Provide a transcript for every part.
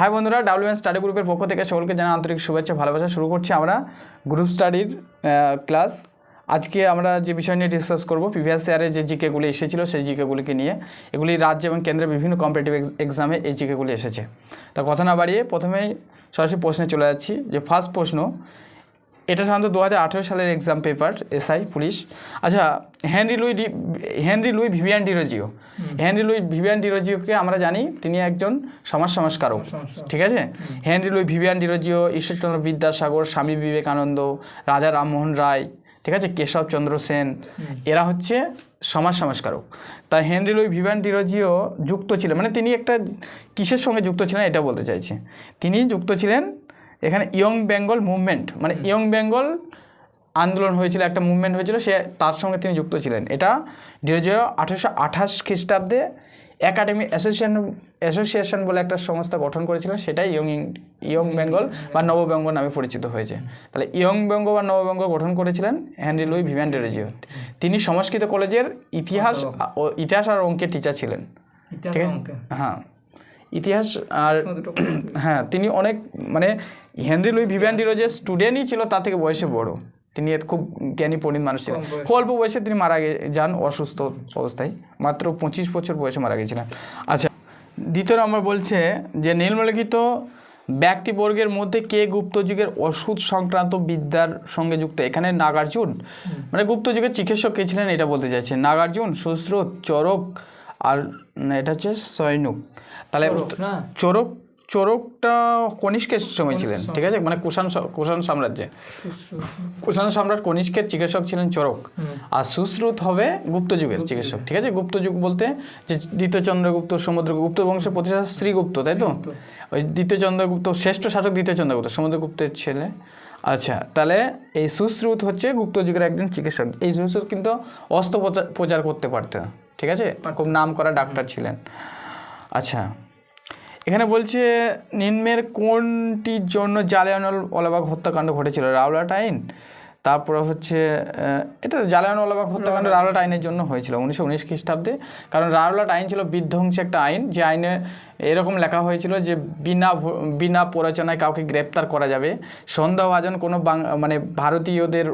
High বন্ধুরা ডাব্লিউএন study গ্রুপের পক্ষ থেকে সকলকে জানা আন্তরিক শুভেচ্ছা, ভালোবাসা। শুরু করছি আমরা গ্রুপ স্টাডির ক্লাস আজকে আমরা যে বিষয় নিয়ে ডিসকাস করব প্রিভিয়াস ইয়ারে যে জিকেগুলি এসেছিল, সেই জিকেগুলিকে নিয়ে। এগুলি রাজ্য এবং কেন্দ্রের বিভিন্ন কম্পিটিভ এক্সামে এই জিকেগুলি এসেছে। তা কথা না বাড়িয়ে প্রথমেই সরাসরি প্রশ্নে চলে যাচ্ছি। যে ফার্স্ট প্রশ্ন এটা সাধারণত দু হাজার আঠেরো সালের এক্সাম পেপার এসআই পুলিশ আচ্ছা Henry Louis D Henry Louis Vivian Derozio Henry Louis Vivian ডিরোজিওকে আমরা জানি তিনি একজন সমাজ সংস্কারক ঠিক আছে? Henry Louis Vivian Derozio Ishwarchandra Vidyasagar Swami Vivekananda Raja Rammohan Roy ঠিক আছে? কেশবচন্দ্র সেন এরা হচ্ছে সমাজ সংস্কারক। তা হেনরি লুই ভিভিয়ান ডিরোজিও যুক্ত ছিলেন মানে তিনি একটা কিসের সঙ্গে যুক্ত ছিলেন এটা বলতে চাইছি। তিনি যুক্ত ছিলেন এখানে ইয়ং বেঙ্গল মুভমেন্ট মানে ইয়ং বেঙ্গল আন্দোলন হয়েছিল একটা মুভমেন্ট হয়েছিল সে তার সঙ্গে তিনি যুক্ত ছিলেন। এটা ডিরোজিও আঠেরোশো আঠাশ খ্রিস্টাব্দে একাডেমি অ্যাসোসিয়েশন অ্যাসোসিয়েশন বলে একটা সংস্থা গঠন করেছিলেন সেটাই ইয়ং ইয়ং বেঙ্গল বা নববঙ্গ নামে পরিচিত হয়েছে। তাহলে ইয়ং বেঙ্গ বা নববঙ্গ গঠন করেছিলেন হেনরি লুই ভিভ্যান ডিরোজিও তিনি সংস্কৃত কলেজের ইতিহাস ও ইতিহাস আর অঙ্কের টিচার ছিলেন। ঠিক আছে? হ্যাঁ। ইতিহাস আর হ্যাঁ তিনি অনেক মানে হেনরি লুই ভিভিয়ান ডিরোজের স্টুডেন্টই ছিল তার থেকে বয়সে বড়। তিনি খুব জ্ঞানী পণ্ডিত মানুষ ছিলেন। খুব অল্প বয়সে তিনি মারা গে যান অসুস্থ অবস্থায়। মাত্র পঁচিশ বছর বয়সে মারা গেছিলেন। আচ্ছা দ্বিতীয় নম্বর বলছে যে নিম্নলিখিত ব্যক্তিবর্গের মধ্যে কে গুপ্ত যুগের ওষুধ সংক্রান্ত বিদ্যার সঙ্গে যুক্ত? এখানে নাগার্জুন। মানে গুপ্ত যুগের চিকিৎসক কে ছিলেন এটা বলতে চাইছে। নাগার্জুন সুশ্রুত চরক আর এটা হচ্ছে সৈনুক। তাহলে চোরক চোরকটা কনিষ্কের সময় ছিলেন ঠিক আছে? মানে কুষাণ কুষাণ সাম্রাজ্যে। কুষাণ সম্রাট কনিষ্কের চিকিৎসক ছিলেন চোরক। আর সুশ্রুত হবে গুপ্ত যুগের চিকিৎসক ঠিক আছে? গুপ্ত যুগ বলতে যে দ্বিতীয় চন্দ্রগুপ্ত সমুদ্রগুপ্ত বংশের প্রতিষ্ঠা শ্রীগুপ্ত তাই তো? ওই দ্বিতীয় চন্দ্রগুপ্ত শ্রেষ্ঠ শাসক দ্বিতীয় চন্দ্রগুপ্ত সমুদ্রগুপ্তের ছেলে। আচ্ছা তাহলে এই সুশ্রুত হচ্ছে গুপ্ত যুগের একজন চিকিৎসক। এই সুশ্রুত কিন্তু অস্ত্র প্রচার- প্রচার করতে পারতেন ঠিক আছে? খুব নাম করা ডাক্তার ছিলেন। আচ্ছা এখানে বলছে নিম্নের কোনটির জন্য জালিয়ানওয়ালাবাগ হত্যাকাণ্ড ঘটেছিল? রাওলাট আইন তারপরে হচ্ছে এটা এটা জালিয়ানওয়ালাবাগ হত্যাকাণ্ড রাওলাট আইনের জন্য হয়েছিল উনিশশো উনিশ খ্রিস্টাব্দে। কারণ রাওলাট আইন ছিল বিধ্বংসী একটা আইন। যে আইনে এরকম লেখা হয়েছিল যে বিনা বিনা প্ররোচনায় কাউকে গ্রেপ্তার করা যাবে। সন্দেহভাজন কোনো বাং মানে ভারতীয়দের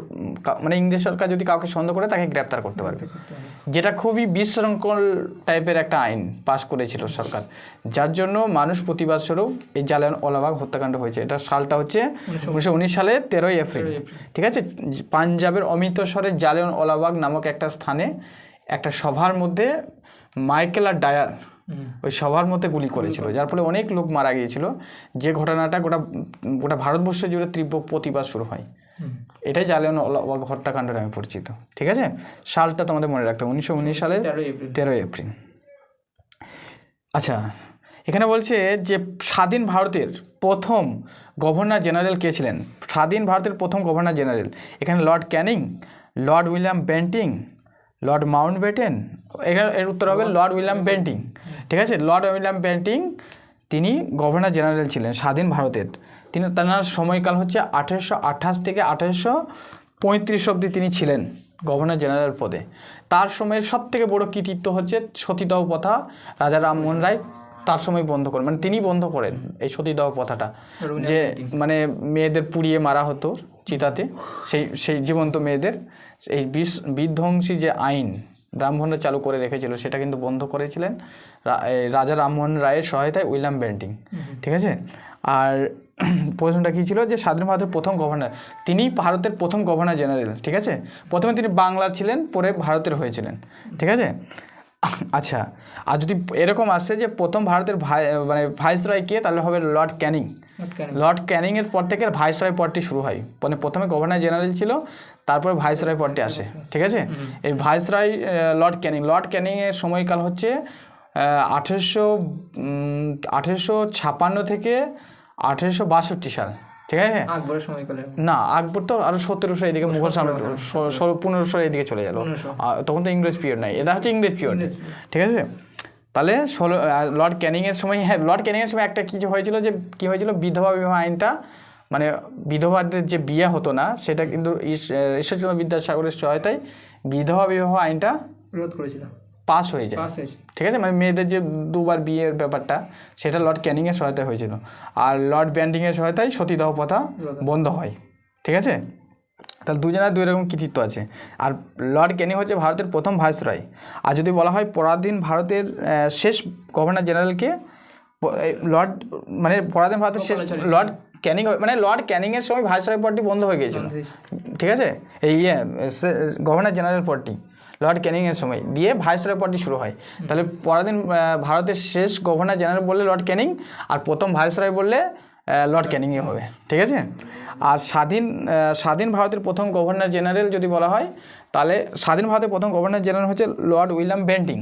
মানে ইংরেজ সরকার যদি কাউকে সন্দেহ করে তাকে গ্রেপ্তার করতে পারবে। যেটা খুবই বিশৃঙ্খল টাইপের একটা আইন পাশ করেছিল সরকার। যার জন্য মানুষ প্রতিবাদ স্বরূপ এই জালিয়ান ওলাবাগ হত্যাকাণ্ড হয়েছে। এটা সালটা হচ্ছে উনিশশো উনিশ সালে তেরোই এপ্রিল। ঠিক আছে? পাঞ্জাবের অমৃতসরের জালিয়ান ওলাবাগ নামক একটা স্থানে একটা সভার মধ্যে মাইকেল আর ডায়ার ওই সবার মধ্যে গুলি করেছিল যার ফলে অনেক লোক মারা গিয়েছিল। যে ঘটনাটা গোটা গোটা ভারতবর্ষ জুড়ে তীব্র প্রতিবাদ শুরু হয়। এটাই জালিয়ান ওয়ালাবাগ হত্যাকাণ্ড নামে পরিচিত ঠিক আছে? সালটা তোমাদের মনে রাখতে উনিশশো উনিশ সালে তেরোই এপ্রিল। আচ্ছা এখানে বলছে যে স্বাধীন ভারতের প্রথম গভর্নর জেনারেল কে ছিলেন? স্বাধীন ভারতের প্রথম গভর্নর জেনারেল এখানে Lord Canning Lord William Bentinck Lord Mountbatten এখানে এর উত্তর হবে লর্ড উইলিয়াম বেন্টিং ঠিক আছে? লর্ড উইলিয়াম বেন্টিং তিনি গভর্নর জেনারেল ছিলেন স্বাধীন ভারতের। তিনি তার সময়কাল হচ্ছে আঠেরোশো আঠাশ থেকে আঠেরোশো পঁয়ত্রিশ অব্দি তিনি ছিলেন গভর্নর জেনারেল পদে। তার সময়ের সব থেকে বড় কৃতিত্ব হচ্ছে সতীদাহ প্রথা রাজা রামমোহন রায় তার সময় বন্ধ করেন। মানে তিনি বন্ধ করেন এই সতীদাহ প্রথাটা। যে মানে মেয়েদের পুড়িয়ে মারা হতো। চিতাতে সেই সেই জীবন্ত মেয়েদের এই বিষ বিধ্বংসী যে আইন রামমোহন চালু করে রেখেছিল সেটা কিন্তু বন্ধ করেছিলেন রাজা রামমোহন রায়ের সহায়তায় উইলিয়াম বেন্টিং। ঠিক আছে? আর প্রশ্নটা কী ছিল যে স্বাধীন ভারতের প্রথম গভর্নর তিনি ভারতের প্রথম গভর্নর জেনারেল ঠিক আছে? প্রথমে তিনি বাংলার ছিলেন পরে ভারতের হয়েছিলেন ঠিক আছে? আচ্ছা আর যদি এরকম আসছে যে প্রথম ভারতের ভাই মানে ভাইসরয় কে তাহলে হবে লর্ড ক্যানিং। লর্ড ক্যানিংয়ের পর থেকে ভাইসরয় পদটি শুরু হয়। মানে প্রথমে গভর্নর জেনারেল ছিল তারপরে ভাইসরয় পদটি আসে। ঠিক আছে? এই ভাইসরয় লর্ড ক্যানিং লর্ড ক্যানিংয়ের সময়কাল হচ্ছে আঠেরোশো আঠেরোশো ছাপান্ন থেকে আঠেরোশো বাষট্টি সাল। ঠিক আছে? আকবরের সময়কালে। না আকবর তো আরও সতেরোশো এদিকে মুঘল সাম্রাজ্য পনেরোশো এদিকে চলে গেল। তখন তো ইংরেজ পিরিয়ড নাই। এটা হচ্ছে ইংরেজ পিরিয়ড ঠিক আছে? তাহলে ষোলো লর্ড ক্যানিংয়ের সময় হ্যাঁ লর্ড ক্যানিংয়ের সময় একটা কিছু হয়েছিল যে কী হয়েছিল? বিধবা বিবাহ আইনটা মানে বিধবাদের যে বিয়ে হতো না সেটা কিন্তু ঈশ্বরচন্দ্র বিদ্যাসাগরের সহায়তায় বিধবা বিবাহ আইনটা রোধ করেছিল। পাস হয়ে যায়। হয়েছে। ঠিক আছে? মানে মেয়েদের যে দুবার বিয়ের ব্যাপারটা সেটা লর্ড ক্যানিংয়ের সহায়তায় হয়েছিল। আর লর্ড ব্যান্ডিংয়ের সহায়তায় সতীদাহ প্রথা বন্ধ হয়। ঠিক আছে? তাহলে দুজনের দুই রকম কৃতিত্ব আছে। আর লর্ড ক্যানিং হচ্ছে ভারতের প্রথম ভাইসরয়। আর যদি বলা হয় পরাধীন ভারতের শেষ গভর্নর জেনারেলকে লর্ড মানে পরাধীন ভারতের শেষ লর্ড ক্যানিং মানে লর্ড ক্যানিংয়ের সময় ভাইসরয় পদটি বন্ধ হয়ে গিয়েছিল। ঠিক আছে? এই ইয়ে গভর্নর জেনারেল পদটি লর্ড ক্যানিংয়ের সময় দিয়ে ভাইসরয় পদটি শুরু হয়। তাহলে পরাধীন ভারতের শেষ গভর্নর জেনারেল বললে লর্ড ক্যানিং আর প্রথম ভাইসরয় বললে লর্ড ক্যানিংই হবে, ঠিক আছে? আর স্বাধীন স্বাধীন ভারতের প্রথম গভর্নর জেনারেল যদি বলা হয়, তাহলে স্বাধীন ভারতের প্রথম গভর্নর জেনারেল হচ্ছে লর্ড উইলিয়াম বেন্টিং।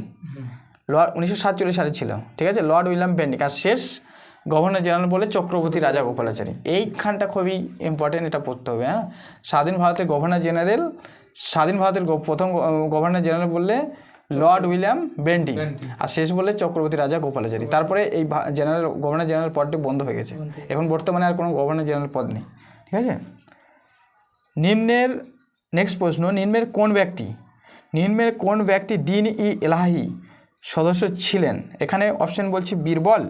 লর্ড উনিশশো সাতচল্লিশ সালে ছিল, ঠিক আছে? Lord William Bentinck. আর শেষ গভর্নর জেনারেল বলে চক্রবর্তী রাজা গোপালাচারী। এইখানটা খুবই ইম্পর্টেন্ট এটা পড়তে হবে হ্যাঁ? স্বাধীন ভারতের গভর্নর জেনারেল, স্বাধীন ভারতের প্রথম গভর্নর জেনারেল বললে লর্ড উইলিয়াম বেন্টিং। আর শেষ বলে চক্রবর্তী রাজা গোপালাচারী। তারপরে এই জেনারেল গভর্নর জেনারেল পদটি বন্ধ হয়ে গেছে। এখন বর্তমানে আর কোনো গভর্নর জেনারেল পদ নেই। ঠিক আছে? নিম্নের নেক্সট প্রশ্ন নিম্নের কোন ব্যক্তি নিম্নের কোন ব্যক্তি দিন ই এলাহি সদস্য ছিলেন? এখানে অপশন বলছি বীরবল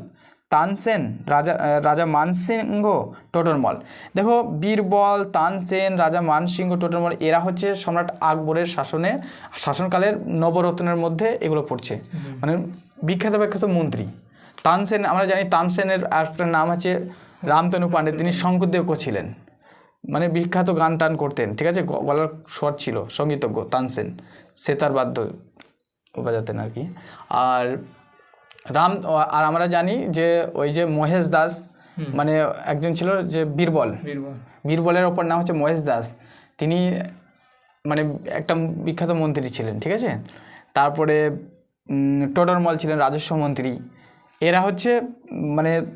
তানসেন রাজা রাজা মানসিংহ টোটরমল দেখো বীরবল তানসেন রাজা মানসিংহ টোটরমল এরা হচ্ছে সম্রাট আকবরের শাসনে শাসনকালের নবরত্নের মধ্যে এগুলো পড়ছে। মানে বিখ্যাত বিখ্যাত মন্ত্রী। তানসেন আমরা জানি তানসেনের একটা নাম আছে রামতনু পাণ্ডে তিনি শঙ্করদেব ছিলেন। মানে বিখ্যাত গান টান করতেন ঠিক আছে? গলার স্বর ছিল সঙ্গীতজ্ঞ তানসেন। সেতার বাদ্য বাজাতেন আর কি। আর রাম আর আমরা জানি যে ওই যে মহেশ দাস মানে একজন ছিল যে বীরবল। বীরবল। বীরবলের ওপর নাম হচ্ছে মহেশ দাস। তিনি মানে একটা বিখ্যাত মন্ত্রী ছিলেন ঠিক আছে? তারপরে টোডরমল ছিলেন রাজস্ব মন্ত্রী। এরা হচ্ছে মানে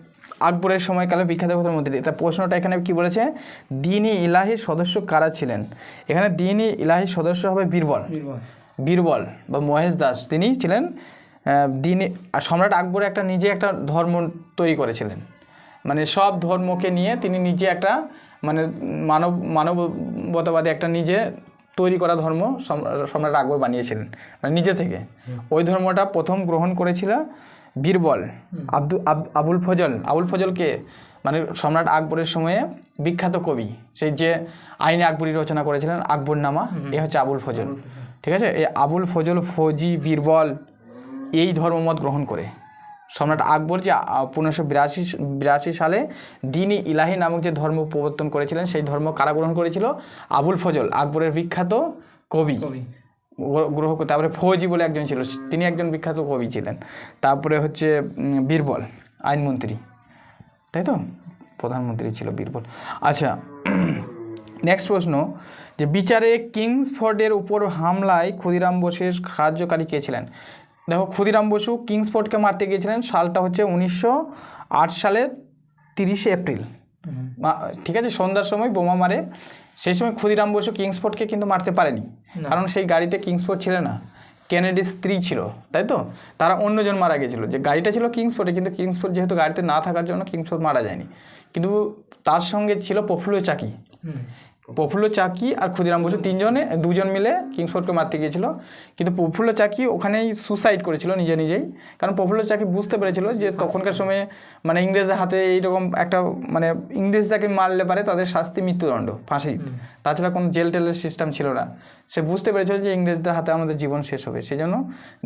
আকবরের সময়কালে বিখ্যাত বিখ্যাত মন্ত্রী। তা প্রশ্নটা এখানে কি বলেছে? দিনই ইলাহির সদস্য কারা ছিলেন? এখানে দিনই ইলাহির সদস্য হবে বীরবল। বীরবল বা মহেশ দাস। তিনি ছিলেন দিনে সম্রাট আকবর একটা নিজে একটা ধর্ম তৈরি করেছিলেন। মানে সব ধর্মকে নিয়ে তিনি নিজে একটা মানে মানব মানবতাবাদী একটা নিজে তৈরি করা ধর্ম সম্রাট আকবর বানিয়েছিলেন মানে নিজে থেকে। ওই ধর্মটা প্রথম গ্রহণ করেছিল বীরবল। আব্দু আব- আবুল ফজল। আবুল ফজলকে মানে সম্রাট আকবরের সময়ে বিখ্যাত কবি। সেই যে আইনে আকবরী রচনা করেছিলেন আকবরনামা। এ হচ্ছে আবুল ফজল। ঠিক আছে? এই আবুল ফজল ফৌজি বীরবল এই ধর্মমত গ্রহণ করে। সম্রাট আকবর যে পনেরোশো বিরাশি বিরাশি সালে দিনী ইলাহি নামক যে ধর্ম প্রবর্তন করেছিলেন সেই ধর্ম কারা গ্রহণ করেছিল? আবুল ফজল আকবরের বিখ্যাত কবি। কবি। গ্রহ তারপরে ফৌজি বলে একজন ছিল তিনি একজন বিখ্যাত কবি ছিলেন। তারপরে হচ্ছে বীরবল আইনমন্ত্রী। তাই তো? প্রধানমন্ত্রী ছিল বীরবল। আচ্ছা নেক্সট প্রশ্ন যে বিচারে কিংসফোর্ডের উপর হামলায় ক্ষুদিরাম বসুর সাহায্যকারী কে ছিলেন? দেখো ক্ষুদিরাম বসু কিংসফোর্ডকে মারতে গিয়েছিলেন সালটা হচ্ছে উনিশশো আট সালের তিরিশে এপ্রিল। ঠিক আছে সন্ধ্যার সময় বোমা মারে। সেই সময় ক্ষুদিরাম বসু কিংসফোর্ডকে কিন্তু মারতে পারেনি। কারণ সেই গাড়িতে কিংসফোর্ড ছিল না। কেনেডির স্ত্রী ছিল তাই তো? তারা অন্যজন মারা গেছিল। যে গাড়িটা ছিল কিংসফোর্ডে কিন্তু কিংসফোর্ড যেহেতু গাড়িতে না থাকার জন্য কিংসফোর্ড মারা যায়নি। কিন্তু তার সঙ্গে ছিল প্রফুল্ল চাকি প্রফুল্ল চাকি আর ক্ষুদিরাম বসু তিনজনে দুজন মিলে কিংসফোর্ডকে মারতে গিয়েছিল। কিন্তু প্রফুল্ল চাকি ওখানেই সুসাইড করেছিল নিজে নিজেই। কারণ প্রফুল্ল চাকি বুঝতে পেরেছিল যে তখনকার সময়ে মানে ইংরেজদের হাতে এইরকম একটা মানে ইংরেজ যাকে মারলে পারে তাদের শাস্তি মৃত্যুদণ্ড ফাঁসি। তাছাড়া কোনো জেল টেলের সিস্টেম ছিল না। সে বুঝতে পেরেছিল যে ইংরেজদের হাতে আমাদের জীবন শেষ হবে। সেই জন্য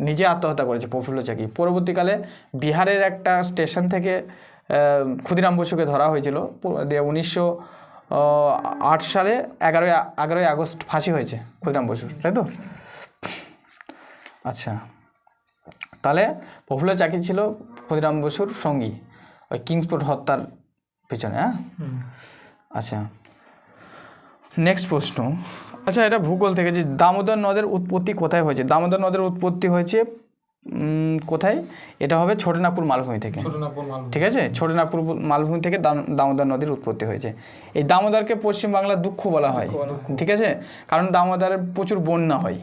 নিজে আত্মহত্যা করেছে প্রফুল্ল চাকি। পরবর্তীকালে বিহারের একটা স্টেশন থেকে ক্ষুদিরাম বসুকে ধরা হয়েছিল। উনিশশো আট সালে এগারোই এগারোই আগস্ট ফাঁসি হয়েছে ক্ষুদিরাম বসুর তাই তো? আচ্ছা। তাহলে প্রফুল্ল চাকি ছিল ক্ষুদিরাম বসুর সঙ্গী ওই কিংসপোর্ট হত্যার পেছনে হ্যাঁ? আচ্ছা। নেক্সট প্রশ্ন। আচ্ছা এটা ভূগোল থেকে যে দামোদর নদের উৎপত্তি কোথায় হয়েছে? দামোদর নদের উৎপত্তি হয়েছে কোথায়? এটা হবে ছোটনাগপুর মালভূমি থেকে। ঠিক আছে? ছোটনাগপুর মালভূমি থেকে দাম- দামোদর নদীর উৎপত্তি হয়েছে। এই দামোদরকে পশ্চিমবাংলার দুঃখ বলা হয়। ঠিক আছে? কারণ দামোদরের প্রচুর বন্যা হয়।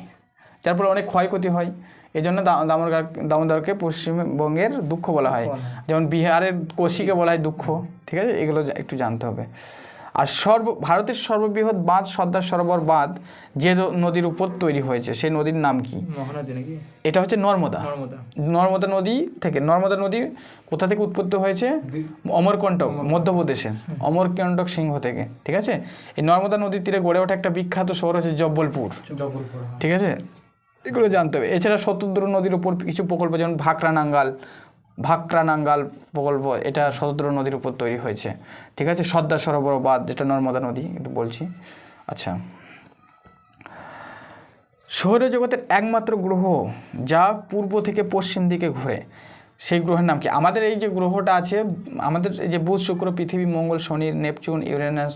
যার ফলে অনেক ক্ষয়ক্ষতি হয়। এই জন্য দামোদর দামোদরকে পশ্চিমবঙ্গের দুঃখ বলা হয়। যেমন বিহারের কোশিকে বলা হয় দুঃখ। ঠিক আছে? এগুলো একটু জানতে হবে। আর সর্ব ভারতের সর্ববৃহৎ বাঁধ সর্দার সরোবর বাঁধ যে নদীর উপর তৈরি হয়েছে সেই নদীর নাম কি? এটা হচ্ছে নর্মদা। নর্মদা। নদী থেকে নর্মদা নদী কোথা থেকে উৎপত্তি হয়েছে? অমরকণ্টক মধ্যপ্রদেশের অমরকণ্টক সিংহ থেকে ঠিক আছে? এই নর্মদা নদীর তীরে গড়ে ওঠা একটা বিখ্যাত শহর হচ্ছে জব্বলপুর। হ্যাঁ। ঠিক আছে? এগুলো জানতে হবে। এছাড়া শতদ্র নদীর উপর কিছু প্রকল্প যেমন ভাকরা নাঙ্গাল ভাকরা নাঙ্গাল প্রকল্প, এটা শতদ্র নদীর উপর তৈরি হয়েছে। ঠিক আছে? সর্দার সরোবর বাঁধ যেটা নর্মদা নদী একটু বলছি। আচ্ছা। সৌরজগতের একমাত্র গ্রহ যা পূর্ব থেকে পশ্চিম দিকে ঘুরে। সেই গ্রহের নাম কি? আমাদের এই যে গ্রহটা আছে, আমাদের এই যে বুধ, শুক্র, পৃথিবী, মঙ্গল, শনি, নেপচুন, ইউরেনাস,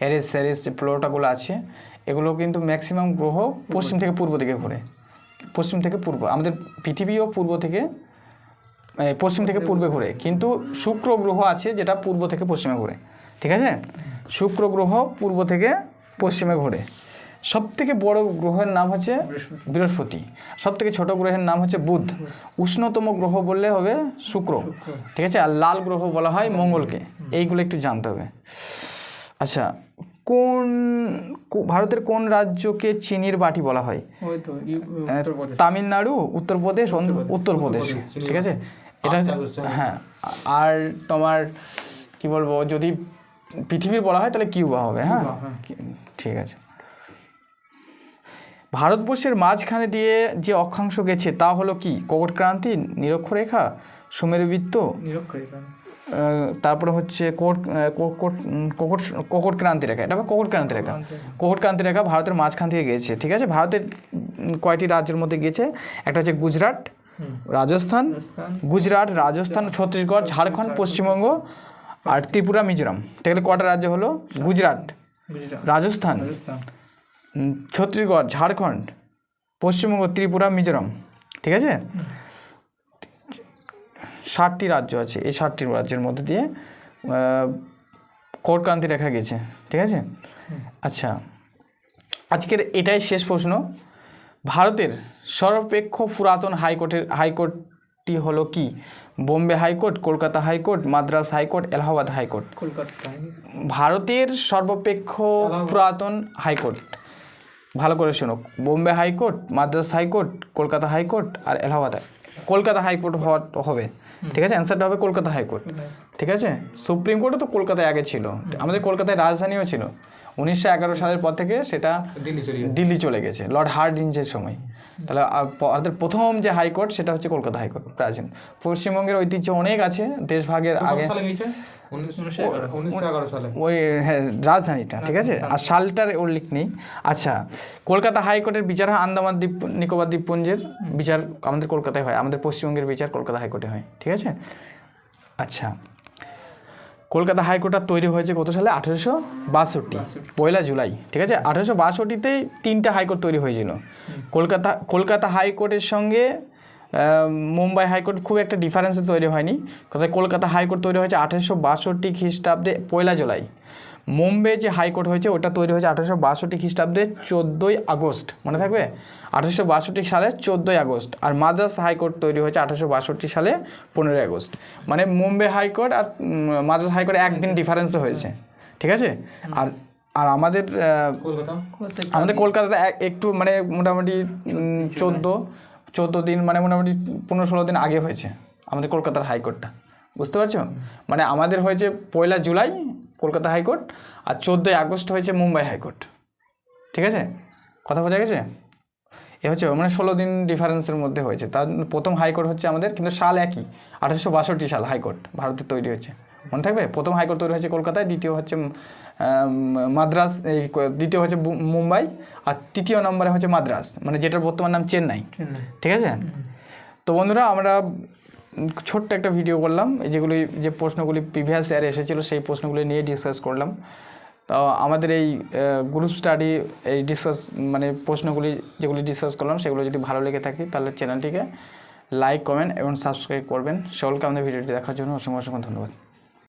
এরিস, সেরিস, যে প্লোটাগুলো আছে, এগুলো কিন্তু ম্যাক্সিমাম গ্রহ পশ্চিম থেকে পূর্ব দিকে ঘুরে। পশ্চিম থেকে পূর্ব। আমাদের পৃথিবীও পূর্ব থেকে পশ্চিম থেকে পূর্বে ঘুরে। কিন্তু শুক্র গ্রহ আছে যেটা পূর্ব থেকে পশ্চিমে ঘুরে। ঠিক আছে? শুক্র গ্রহ পূর্ব থেকে পশ্চিমে ঘুরে। সব থেকে বড় গ্রহের নাম হচ্ছে বৃহস্পতি। সব থেকে ছোট গ্রহের নাম হচ্ছে বুধ। উষ্ণতম গ্রহ বললে হবে শুক্র। ঠিক আছে? আর লাল গ্রহ বলা হয় মঙ্গলকে। এইগুলো একটু জানতে হবে। আচ্ছা কোন ভারতের কোন রাজ্যকে চিনির বাটি বলা হয়? তামিলনাড়ু উত্তরপ্রদেশ উত্তরপ্রদেশ, ঠিক আছে? এটা হ্যাঁ আর তোমার কি বলব যদি পৃথিবীর বলা হয় তাহলে কিউবা হবে হ্যাঁ? হ্যাঁ। ঠিক আছে। ভারতবর্ষের মাঝখানে দিয়ে যে অক্ষাংশ গেছে তা হলো কি? ককট ক্রান্তি নিরক্ষরেখা সুমেরুবৃত্ত নিরক্ষরেখা। তারপরে হচ্ছে কোট কোকট কোকট কোকট ক্রান্তি রেখা। এটা কোকট ক্রান্তি রেখা। কোকট ক্রান্তি। রেখা ভারতের মাঝখান থেকে গিয়েছে ঠিক আছে? ভারতের কয়টি রাজ্যের মধ্যে গিয়েছে একটা হচ্ছে গুজরাট। রাজস্থান গুজরাট রাজস্থান ছত্তিশগড় ঝাড়খণ্ড পশ্চিমবঙ্গ আর ত্রিপুরা মিজোরাম। তাহলে কটা রাজ্য হলো? গুজরাট রাজস্থান রাজস্থান। ছত্তিশগড় ঝাড়খণ্ড পশ্চিমবঙ্গ ত্রিপুরা মিজোরাম। ঠিক আছে? ষাটটি রাজ্য আছে এই ষাটটি রাজ্যের মধ্যে দিয়ে কোটক্রান্তি রেখা গেছে। ঠিক আছে? আচ্ছা আজকের এটাই শেষ প্রশ্ন। ভারতের সর্বাপেক্ষ পুরাতন হাইকোর্টের হাইকোর্টটি হলো কি? Bombay high court Kolkata high court Madras high court Allahabad high court. Kolkata ভারতের সর্বাপেক্ষ পুরাতন হাইকোর্ট। ভালো করে শোনো। Bombay high court Madras high court Kolkata high court আর এলাহাবাদ কলকাতা হাইকোর্ট হওয়া হবে। ঠিক আছে? অ্যান্সারটা হবে কলকাতা হাইকোর্ট। ঠিক আছে? সুপ্রিম কোর্টও তো কলকাতায় আগে ছিল। আমাদের কলকাতায় রাজধানীও ছিল। উনিশশো এগারো সালের পর থেকে সেটা দিল্লি চলে গেছে। দিল্লি চলে গেছে। লর্ড হার্ডিঞ্জের সময়। তাহলে আমাদের প্রথম যে হাইকোর্ট সেটা হচ্ছে কলকাতা হাইকোর্ট প্রাচীন পশ্চিমবঙ্গের ঐতিহ্য অনেক আছে দেশভাগের আগে ওই হ্যাঁ রাজধানীটা ঠিক আছে? আর সালটার উল্লেখ নেই। আচ্ছা কলকাতা হাইকোর্টের বিচার হয় আন্দামান দ্বীপ নিকোবর দ্বীপপুঞ্জের বিচার আমাদের কলকাতায় হয় আমাদের পশ্চিমবঙ্গের বিচার কলকাতা হাইকোর্টে হয় ঠিক আছে? আচ্ছা কলকাতা হাইকোর্টার তৈরি হয়েছে কত সালে? আঠেরোশো বাষট্টি পয়লা জুলাই ঠিক আছে? আঠেরোশো বাষট্টিতেই তিনটা হাইকোর্ট তৈরি হয়েছিল। কলকাতা কলকাতা হাইকোর্টের সঙ্গে মুম্বাই হাইকোর্ট খুব একটা ডিফারেন্সে তৈরি হয়নি। কোথায় কলকাতা হাইকোর্ট তৈরি হয়েছে আঠেরোশো বাষট্টি খ্রিস্টাব্দে পয়লা জুলাই। মুম্বে যে হাইকোর্ট হয়েছে ওটা তৈরি হয়েছে আঠেরোশো বাষট্টি খ্রিস্টাব্দে চোদ্দোই আগস্ট। মনে থাকবে? আঠেরোশো বাষট্টি সালে চোদ্দোই আগস্ট আর মাদ্রাস হাইকোর্ট তৈরি হয়েছে আঠারোশো বাষট্টি সালে পনেরোই আগস্ট। মানে মুম্বে হাইকোর্ট আর মাদ্রাস হাইকোর্ট একদিন ডিফারেন্স হয়েছে। ঠিক আছে? আর আর আমাদের কলকাতা? আমাদের কলকাতাতে একটু মানে মোটামুটি চোদ্দ চোদ্দ দিন মানে মোটামুটি পনেরো ষোলো দিন আগে হয়েছে আমাদের কলকাতার হাইকোর্টটা বুঝতে পারছ? মানে আমাদের হয়েছে পয়লা জুলাই কলকাতা হাইকোর্ট আর চোদ্দোই আগস্ট হয়েছে মুম্বাই হাইকোর্ট। ঠিক আছে? কথা বোঝা গেছে? এ হচ্ছে মানে ষোলো দিন ডিফারেন্সের মধ্যে হয়েছে। তার প্রথম হাইকোর্ট হচ্ছে আমাদের কিন্তু সাল একই আঠারোশো বাষট্টি সাল হাইকোর্ট ভারতে তৈরি হয়েছে। মনে থাকবে? প্রথম হাইকোর্ট তৈরি হয়েছে কলকাতায় দ্বিতীয় হচ্ছে মাদ্রাস এই দ্বিতীয় হচ্ছে মুম্বাই আর তৃতীয় নম্বরে হচ্ছে মাদ্রাস। মানে যেটার বর্তমান নাম চেন্নাই। ঠিক আছে? তো বন্ধুরা আমরা ছোট্ট একটা ভিডিও করলাম যেগুলি, যে প্রশ্নগুলি প্রিভিয়াস ইয়ারে এসেছিল, সেই প্রশ্নগুলি নিয়ে ডিসকাস করলাম। তো আমাদের এই গ্রুপ স্টাডি এই ডিসকাস মানে প্রশ্নগুলি যেগুলি ডিসকাস করলাম, সেগুলো যদি ভালো লেগে থাকে, তাহলে চ্যানেলটিকে লাইক কমেন্ট এবং সাবস্ক্রাইব করবেন। সকলকে আমাদের ভিডিওটি দেখার জন্য অসংখ্য অসংখ্য ধন্যবাদ।